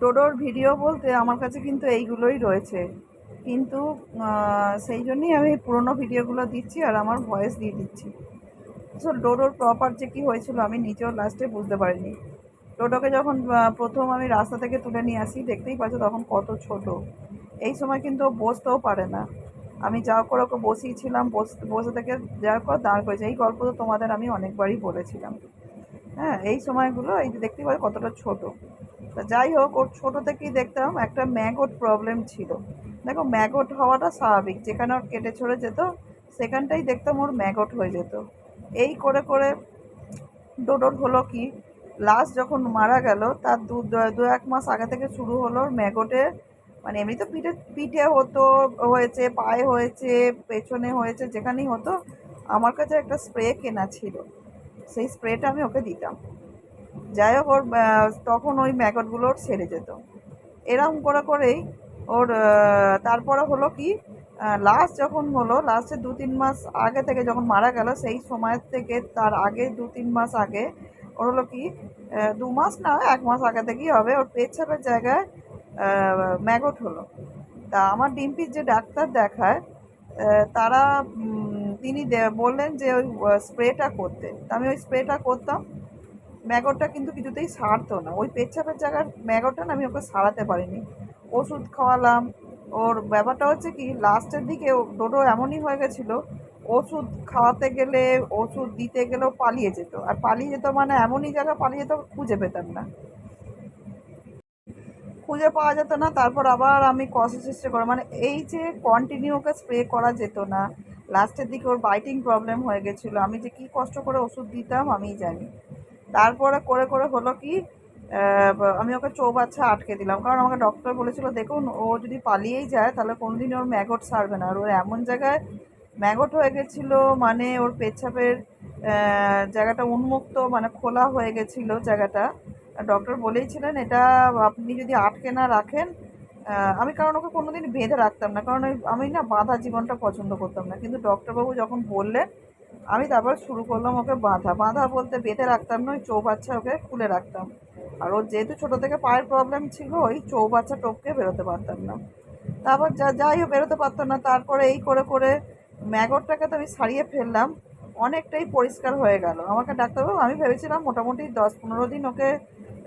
ডোডোর video বলতে আমার কাছে কিন্তু এইগুলোই রয়েছে। কিন্তু সেই জন্যই আমি পুরোনো ভিডিওগুলো দিচ্ছি আর আমার ভয়েস দিয়ে দিচ্ছি। সো ডোডোর প্রপার যে কী হয়েছিল আমি নিজেও লাস্টে বুঝতে পারিনি। ডোডোকে যখন প্রথম আমি রাস্তা থেকে তুলে নিয়ে আসি, দেখতেই পাচ্ছ তখন কত ছোট। এই সময় কিন্তু বসতেও পারে না। আমি যা করে ওকে বসিয়েছিলাম, বস- থেকে যা করে, দাঁড় করেছে। এই গল্প তো তোমাদের আমি অনেকবারই বলেছিলাম। হ্যাঁ এই সময়গুলো এই যে দেখতে পাচ্ছ কতটা ছোট। তা যাই হোক, ওর ছোটো থেকেই দেখতাম একটা ম্যাগট প্রবলেম ছিল। দেখো, ম্যাগট হওয়াটা স্বাভাবিক। যেখানে ওর কেটে ছড়ে যেত, সেখানটাই দেখতাম ওর ম্যাগট হয়ে যেত। এই করে করে ডোডোর হলো কি লাস্ট যখন মারা গেল, তার দু, দু- এক মাস আগে থেকে শুরু হলো ম্যাগটে। মানে এমনি তো পিঠে পিঠে হতো, হয়েছে, পায়ে হয়েছে, পেছনে হয়েছে, যেখানেই হতো, আমার কাছে একটা স্প্রে কেনা ছিল। সেই স্প্রেটা আমি ওকে দিতাম। যাই হোক, ওর তখন ওই ম্যাগটগুলো ওর সেরে যেত। এরকম করে করেই ওর তারপরে হলো কি লাস্ট যখন হলো লাস্টে দু তিন মাস আগে থেকে যখন মারা গেল, সেই সময় থেকে তার আগে দু তিন মাস আগে ওর হলো কি দু মাস না, এক মাস আগে থেকেই হবে, ওর পেচ্ছাপের জায়গায় ম্যাগট হলো। তা আমার ডিম্পির যে ডাক্তার দেখায় তারা তিনি বললেন যে ওই স্প্রেটা করতে। আমি ওই স্প্রেটা করতাম ম্যাগটটা কিন্তু কিছুতেই সারতো না। ওই পেচ্ছাপের জায়গার ম্যাগটটা না আমি ওকে সারাতে পারিনি। ওষুধ খাওয়ালাম। ওর ব্যাপারটা হচ্ছে কি, লাস্টের দিকে ডোডো এমনই হয়ে গেছিল, ওষুধ খাওয়াতে গেলে, ওষুধ দিতে গেলেও পালিয়ে যেত। আর পালিয়ে যেত মানে এমনই জায়গা পালিয়ে যেত, খুঁজে পেতাম না। খুঁজে পাওয়া যেত না, তারপর আবার আমি কষে চেষ্টা করে মানে এই যে কন্টিনিউ ওকে স্প্রে করা যেত না, লাস্টের দিকে ওর বাইটিং প্রবলেম হয়ে গেছিল। আমি যে কী কষ্ট করে ওষুধ দিতাম, আমিই জানি। তারপরে করে করে হলো কি আমি ওকে চোখ চৌবাচ্চা আটকে দিলাম। কারণ আমাকে ডক্টর বলেছিল, দেখুন, ও যদি পালিয়েই যায়, তাহলে কোনোদিন ওর ম্যাগট সারবে না। আর ওর এমন জায়গায় ম্যাগট হয়ে গেছিল মানে ওর পেচ্ছাপের জায়গাটা উন্মুক্ত মানে খোলা হয়ে গেছিল জায়গাটা। ডক্টর বলেইছিলেন, এটা আপনি যদি আটকে না রাখেন আমি কারণ ওকে কোনোদিন বেঁধে রাখতাম না। কারণ আমি না বাঁধা জীবনটা পছন্দ করতাম না। কিন্তু ডক্টরবাবু যখন বললেন আমি তারপর শুরু করলাম ওকে বাঁধা। বাঁধা বলতে বেঁধে রাখতাম না ওই চৌবাচ্চা ওকে খুলে রাখতাম। আর ওর যেহেতু ছোটো থেকে পায়ের প্রবলেম ছিল, ওই চৌবাচ্চা টপকে বেরোতে পারতাম না। তারপর যা যাই হোক, বেরোতে পারতো না। তারপরে এই করে করে ম্যাগরটাকে তো আমি সারিয়ে ফেললাম। অনেকটাই পরিষ্কার হয়ে গেল। আমাকে ডাক্তারবাবু আমি ভেবেছিলাম মোটামুটি দশ পনেরো দিন ওকে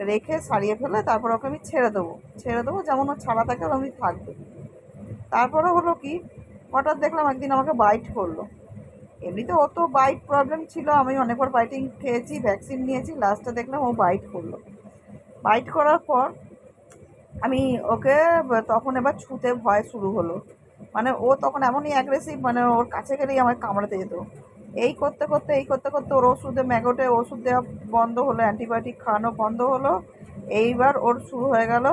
রেখে সারিয়ে ফেলে তারপর ওকে আমি ছেড়ে দেবো। ছেড়ে দেবো যেমন ও ছাড়া থাকে, ওরমই থাকবে। তারপরে হলো কি, হঠাৎ দেখলাম একদিন আমাকে বাইট করল। এমনিতে ও তো বাইট প্রবলেম ছিল। আমি অনেকবার বাইটিং খেয়েছি ভ্যাকসিন নিয়েছি লাস্টে দেখলাম ও বাইট করল। বাইট করার পর আমি ওকে তখন এবার ছুতে ভয় শুরু হলো। মানে ও তখন এমনই অ্যাগ্রেসিভ মানে ওর কাছে গেলেই আমায় কামড়াতে যেত। এই করতে করতে, এই করতে করতে ওর ওষুধে ম্যাগোটে ওষুধ দেওয়া বন্ধ হলো অ্যান্টিবায়োটিক খাওয়ানো বন্ধ হলো। এইবার ওর শুরু হয়ে গেল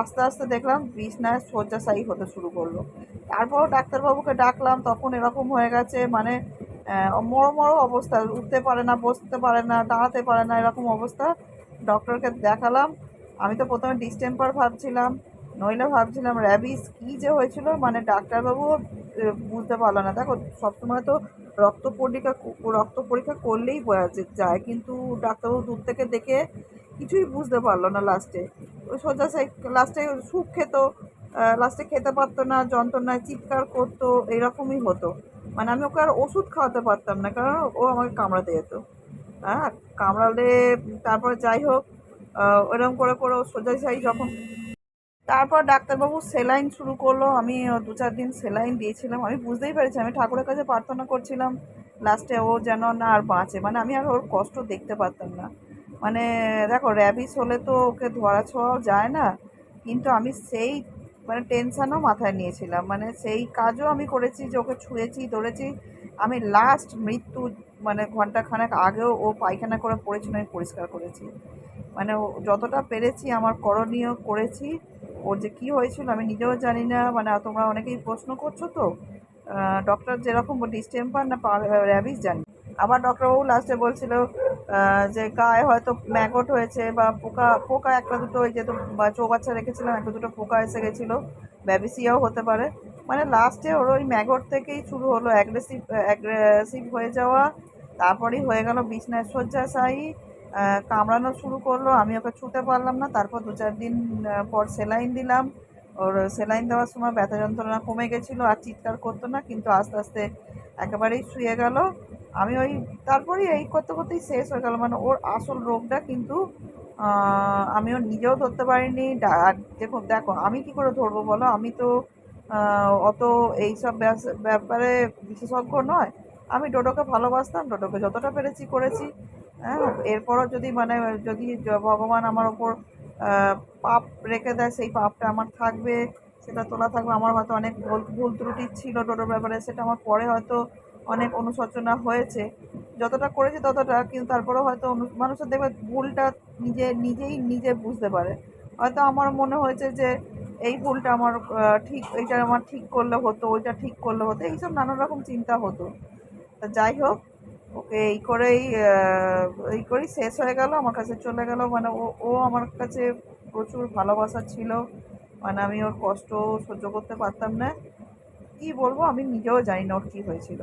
আস্তে আস্তে দেখলাম বিছনায় শয্যাশায়ী হতে শুরু করল। তারপর ডাক্তারবাবুকে ডাকলাম, তখন এরকম হয়ে গেছে মানে মরো মরো অবস্থা, উঠতে পারে না, বসতে পারে না, দাঁড়াতে পারে না, এরকম অবস্থা। ডক্টরকে দেখালাম, আমি তো প্রথমে ডিস্টেম্পার ভাবছিলাম, নইলে ভাবছিলাম, র্যাবিস কী যে হয়েছিল মানে ডাক্তারবাবু বুঝতে পারল না। দেখো, সবসময় তো রক্ত পরীক্ষা রক্ত পরীক্ষা করলেই বোঝা যায়, কিন্তু ডাক্তারবাবু দূর থেকে দেখে কিছুই বুঝতে পারল না লাস্টে। সোজা সাই লাস্টে স্যুপ খেত লাস্টে খেতে পারতো না যন্ত্রণায় চিৎকার করতো এরকমই হতো। মানে আমি ওকে আর ওষুধ খাওয়াতে পারতাম না কারণ ও আমাকে কামড়াতে যেত। হ্যাঁ কামড়ালে তারপরে যাই হোক আহ, ওরকম করে করে সোজা সাই যখন তারপর ডাক্তারবাবু সেলাইন শুরু করল আমি দু চার দিন সেলাইন দিয়েছিলাম। আমি বুঝতেই পেরেছি আমি ঠাকুরের কাছে প্রার্থনা করছিলাম লাস্টে ও যেন না আর বাঁচে। মানে আমি আর ওর কষ্ট দেখতে পারতাম না। মানে দেখো র্যাবিস হলে তো ওকে ধরা ছোঁয়াও যায় না, কিন্তু আমি সেই মানে টেনশানও মাথায় নিয়েছিলাম। মানে সেই কাজও আমি করেছি যে ওকে ছুঁয়েছি, ধরেছি। আমি লাস্ট মৃত্যু মানে ঘন্টাখানেক আগেও ও পায়খানা করে পড়েছিল, আমি পরিষ্কার করেছি। মানে ও যতটা পেরেছি আমার করণীয় করেছি। ওর যে কী হয়েছিল আমি নিজেও জানি না। মানে তোমরা অনেকেই প্রশ্ন করছ তো। ডক্টর যেরকম ডিস্টেম্পার না র্যাবিস জানি। আবার ডক্টরবাবু লাস্টে বলছিল যে গায়ে হয়তো ম্যাগট হয়েছে বা পোকা পোকা একটা দুটো ওই যেহেতু বা চৌবাচ্চা রেখেছিলাম, একটা দুটো পোকা এসে গেছিল, ব্যাবিসিয়াও হতে পারে। মানে লাস্টে ওর ওই ম্যাগট থেকেই শুরু হলো অ্যাগ্রেসিভ অ্যাগ্রেসিভ হয়ে যাওয়া, তারপরেই হয়ে গেল বিছনায় শয্যাশায়ী কামড়ানো শুরু করল, আমি ওকে ছুতে পারলাম না, তারপর দু চার দিন পর সেলাইন দিলাম। ওর সেলাইন দেওয়ার সময় ব্যথা যন্ত্রণা কমে গেছিল, আর চিৎকার করতো না, কিন্তু আস্তে আস্তে একেবারেই শুয়ে গেল। আমি ওই তারপরেই এই করতে করতেই শেষ হয়ে গেল। মানে ওর আসল রোগটা কিন্তু আমি ওর নিজেও ধরতে পারিনি। দেখুন দেখো আমি কি করে ধরবো বলো? আমি তো অত এইসব ব্যাপারে বিশেষজ্ঞ নয়। আমি ডোডোকে ভালোবাসতাম, ডোডোকে যতটা পেরেছি করেছি। হ্যাঁ এরপরও যদি মানে যদি ভগবান আমার ওপর পাপ রেখে দেয়, সেই পাপটা আমার থাকবে, সেটা তোলা থাকবে। আমার হয়তো অনেক ভুল ভুল ত্রুটি ছিল ডোডোর ব্যাপারে, সেটা আমার পরে হয়তো অনেক অনুশোচনা হয়েছে। যতটা করেছে ততটা, কিন্তু তারপরেও হয়তো মানুষের দেখবে ভুলটা নিজে, নিজেই নিজে বুঝতে পারে। হয়তো আমার মনে হয়েছে যে, এই ভুলটা আমার ঠিক, এইটা আমার ঠিক করলে হতো, ওইটা ঠিক করলে হতো, এইসব নানান রকম চিন্তা হতো। তা যাই হোক, ওকে এই করেই এই করেই শেষ হয়ে গেল, আমার কাছে চলে গেল। মানে ও ও আমার কাছে প্রচুর ভালোবাসা ছিল। মানে আমি ওর কষ্ট সহ্য করতে পারতাম না। কি বলব, আমি নিজেও জানি না ওর কী হয়েছিল।